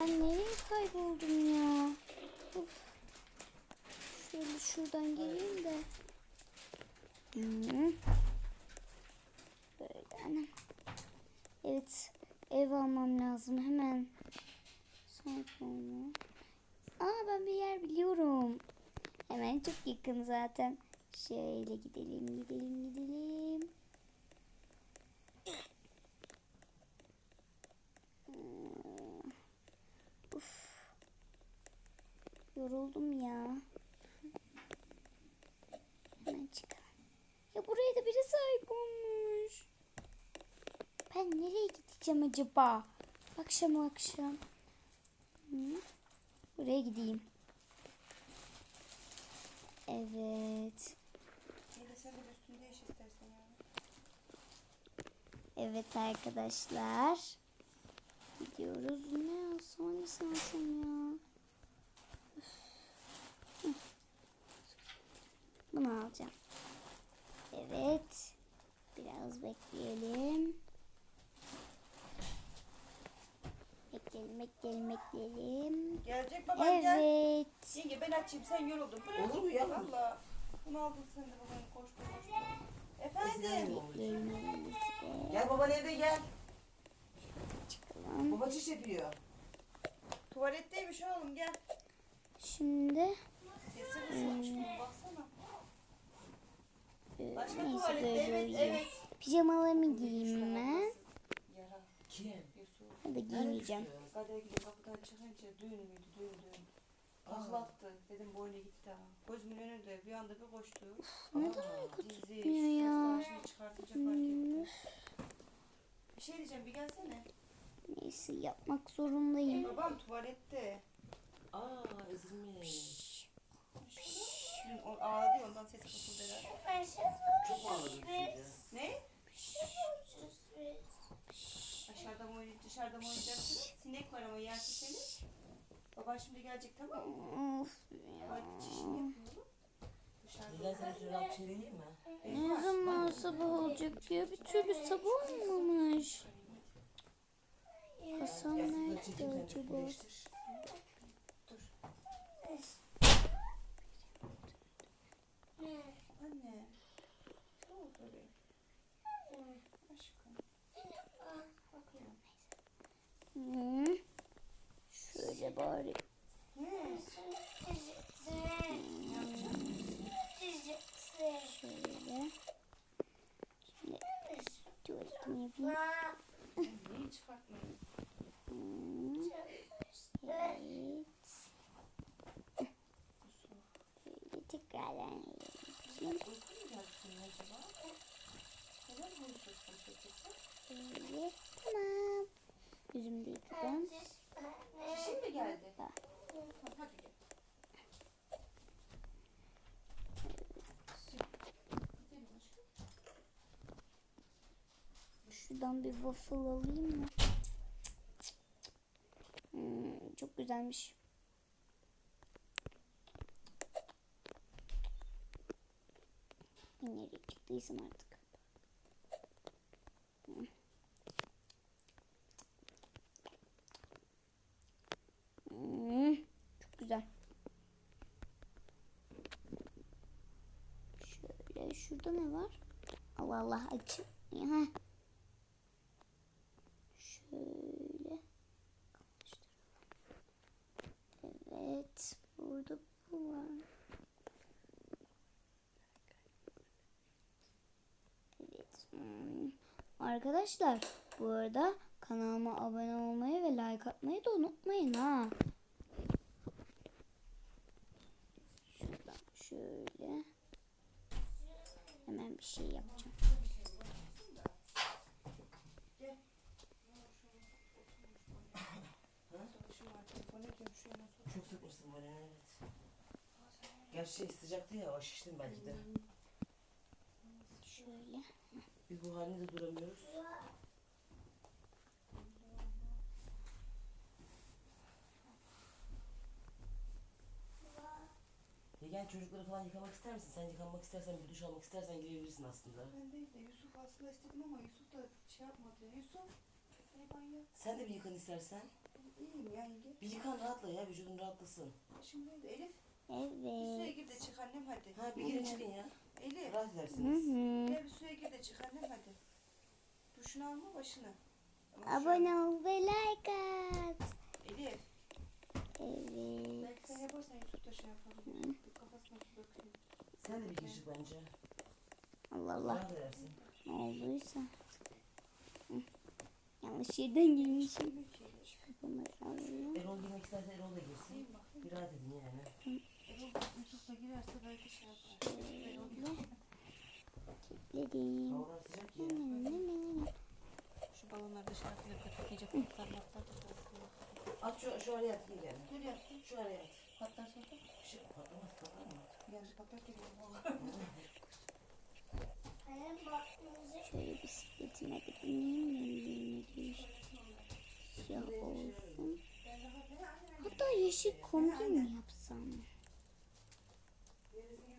Ben nereye kayboldum ya? Of. Şöyle şuradan geleyim de. Böyle anam. Evet. Ev almam lazım hemen. Olma. Aa ben bir yer biliyorum. Hemen çok yakın zaten. Şöyle gidelim gidelim gidelim. Hmm. Uf. Yoruldum ya. Hemen çıkalım. Ya buraya da biri sahip olmuş. Ben nereye gideceğim acaba? Akşam akşam. Buraya gideyim. Evet. Evet arkadaşlar. Gidiyoruz. Ne hangisini alsam ya? Üf. Hı. Bunu alacağım. Evet. Biraz bekleyelim. Bekleyelim, bekleyelim, bekleyelim. Gelecek baban gel. Evet. Yenge ben açayım sen yoruldun. Bırak. Olur mu yavrum? Valla. Bunu aldın sen de babanı koştu koştu. Efendim. Bekleyelim. Gel baban evde gel. Çıkalım. Baba çiş yapıyor. Tuvaletteymiş oğlum gel. Şimdi Sesi kısılmış bunun baksana. Neyse böyle evet evet. Pijamalarımı giyeyim. Kim? Yusuf. Hadi giymeyeceğim. Kadir gibi kapıdan çıkınca düğün müydü düğün düğün. Ahlattı. Dedim boynu gitti ha. Gözümün önünde bir anda bir koştu. Neden uyku Dizi, tutmuyor ya? Şimdi çıkartınca fark ettim. Bir şey diyeceğim bir gelsene. Neyse yapmak zorundayım. Babam tuvalette. Aa ezilmiş. Dün o ya ondan sesi kısıldı herhalde. Çok ağladı çünkü. Ne? Aşağıda mı oynayacak, dışarıda mı oynayacaksınız? Sinek var ama yersin seni. Baban şimdi gelecek tamam mı? Of Hadi çişini yapıyor oğlum. Neden Dışarıda. sen üstüne rahat şey vereyim mi? Ne var. zaman sabah olacak ya? Bir türlü sabah olmamış. Hasan nerede acaba? Şöyle bari. Şöyle. Şimdi tuvaletimi yapayım. Neyi çıkartmayın? Hı. Evet. Böyle tekrardan yapayım. Uyku mu geldi senin acaba? Neden huysuzsun peki sen? Böyle. Tamam. Yüzümü de yıkadım. Çişin mi geldi? Ha. Ha, Hadi gel. Gidelim aşkım. Şuradan bir waffle alayım mı? Hmm, çok güzelmiş. Nereye çıktıysam artık. Hmm. Hmm, çok güzel. Şöyle şurada ne var? Allah Allah açın. Şöyle. Evet. Burada bu var. Evet. hmm. Arkadaşlar bu arada kanalıma abone olmayı ve like atmayı da unutmayın ha. Şuradan şöyle. Hemen bir şey yapacağım. Şu yana sor. Çok sıkmışsın bana evet. Gerçi sıcaktı ya o şiştim belki de. Şöyle. Biz bu halinde de duramıyoruz. Ya gel çocukları falan yıkamak ister misin? Sen yıkanmak istersen bir duş almak istersen girebilirsin aslında. Ben değil de Yusuf aslında istedim ama Yusuf da şey yapmadı. Yusuf. Hey banyo. Sen de bir yıkan istersen. İyiyim ya yenge. Bir yıkan rahatla ya vücudun rahatlasın. Şimdi neydi? Elif. Bir suya Evet. gir de çık annem hadi. Ha bir girin çıkın ya. Elif. Rahat Hı edersiniz. hı. Gel bir suya gir de çık annem hadi. Duşunu alma başına. Ama Abone ol ve like at. Elif. Evet. Belki sen yaparsan YouTube'da şey yapalım. Bir kafasına su dökeyim. Sen de bir gir çık bence. Allah Allah. Rahat edersin. Ne olduysa. Hı. Yanlış yerden girmişim. Bilmiyorum ki Elif. Bunları alayım. Erol girmek isterse Erol da girsin. İyiyim bak. Bir rahat edin yani. Erol YouTube'da girerse belki şey yapar. Kilitledim. Havalar sıcak ya. Şu balonları dışarı kötü patlar patlar da. At şu, şu araya at gir yani. Şu araya at. Patlar sonra. Bir şey patlamaz patlar mı? Yarışı patlar geliyor. Şöyle bisikletime de bineyim. Rengi düz. Siyah olsun. Hatta yeşil kombin mi yapsam?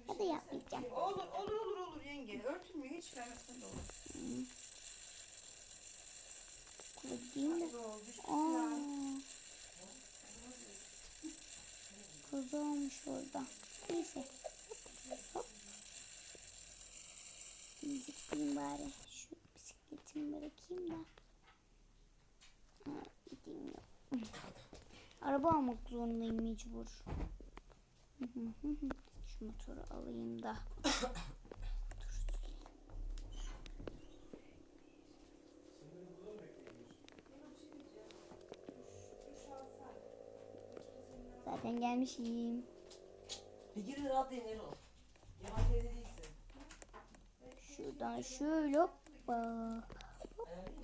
Ya da yapmayacağım. Olur olur olur olur yenge. Örtülmüyor hiç vermesen de olur. Okula gideyim de. Aa. olmuş orada. Neyse. Hop. Zıplayayım bari. Şu bisikletimi bırakayım da. Ha, gideyim ya. Araba almak zorundayım mecbur. Şu motoru alayım da. Zaten gelmişim. Bir girin rahatlayın Erol. Yabancı evde değilsin. Şuradan şöyle hoppa.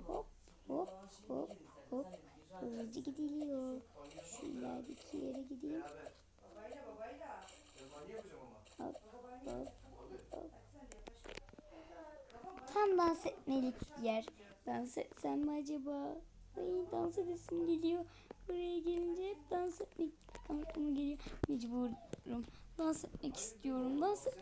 Hop hop sen. hop. Hızlıca gidiliyor. Şu ilerideki yere gideyim. Hop hop. Tam dans etmelik yer. Dans etsem mi acaba? Ay dans edesim geliyor. Buraya gelince hep dans etmek aklıma geliyor. Mecburum. Dans etmek istiyorum. Dans etmek